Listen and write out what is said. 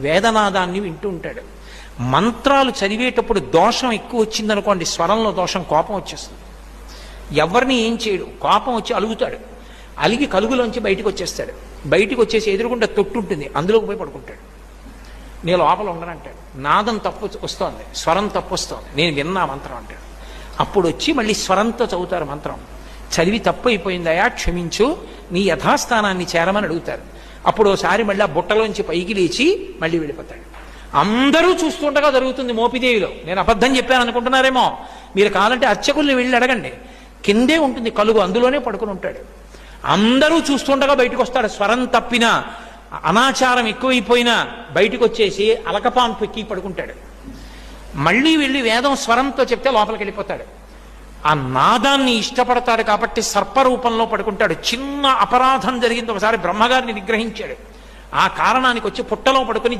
వేదనాదాన్ని వింటూ ఉంటాడు. మంత్రాలు చదివేటప్పుడు దోషం ఎక్కువ వచ్చిందనుకోండి స్వరంలో దోషం కోపం వచ్చేస్తుంది. ఎవరిని ఏం చేయడు కోపం వచ్చి అలుగుతాడు. అలిగి కలుగులోంచి బయటకు వచ్చేస్తాడు. బయటకు వచ్చేసి ఎదురుకుండా తొట్టు ఉంటుంది అందులోకి పోయి పడుకుంటాడు. నేను లోపల ఉండనంటాడు. నాదం తప్పు వస్తోంది స్వరం తప్పు వస్తోంది నేను విన్నా మంత్రం అంటాడు. అప్పుడు వచ్చి మళ్ళీ స్వరంతో చదువుతారు మంత్రం. చదివి తప్పు అయిపోయిందయా క్షమించు నీ యథాస్థానాన్ని చేరమని అడుగుతారు. అప్పుడు ఒకసారి మళ్ళీ ఆ బుట్టలోంచి పైకి లేచి మళ్ళీ వెళ్ళిపోతాడు. అందరూ చూస్తుండగా జరుగుతుంది మోపిదేవిలో. నేను అబద్ధం చెప్పాను అనుకుంటున్నారేమో. మీరు కావాలంటే అర్చకుల్ని వెళ్ళి అడగండి. కిందే ఉంటుంది కలుగు అందులోనే పడుకుని ఉంటాడు. అందరూ చూస్తుండగా బయటకు వస్తాడు స్వరం తప్పినా అనాచారం ఎక్కువైపోయినా బయటకు వచ్చేసి అలకపాన్ పెక్కి పడుకుంటాడు. మళ్ళీ వెళ్ళి వేదం స్వరంతో చెప్తే లోపలికి వెళ్ళిపోతాడు. ఆ నాదాన్ని ఇష్టపడతాడు కాబట్టి సర్పరూపంలో పడుకుంటాడు. చిన్న అపరాధం జరిగింది. ఒకసారి బ్రహ్మగారిని నిగ్రహించాడు. ఆ కారణానికి వచ్చి పుట్టలో పడుకుని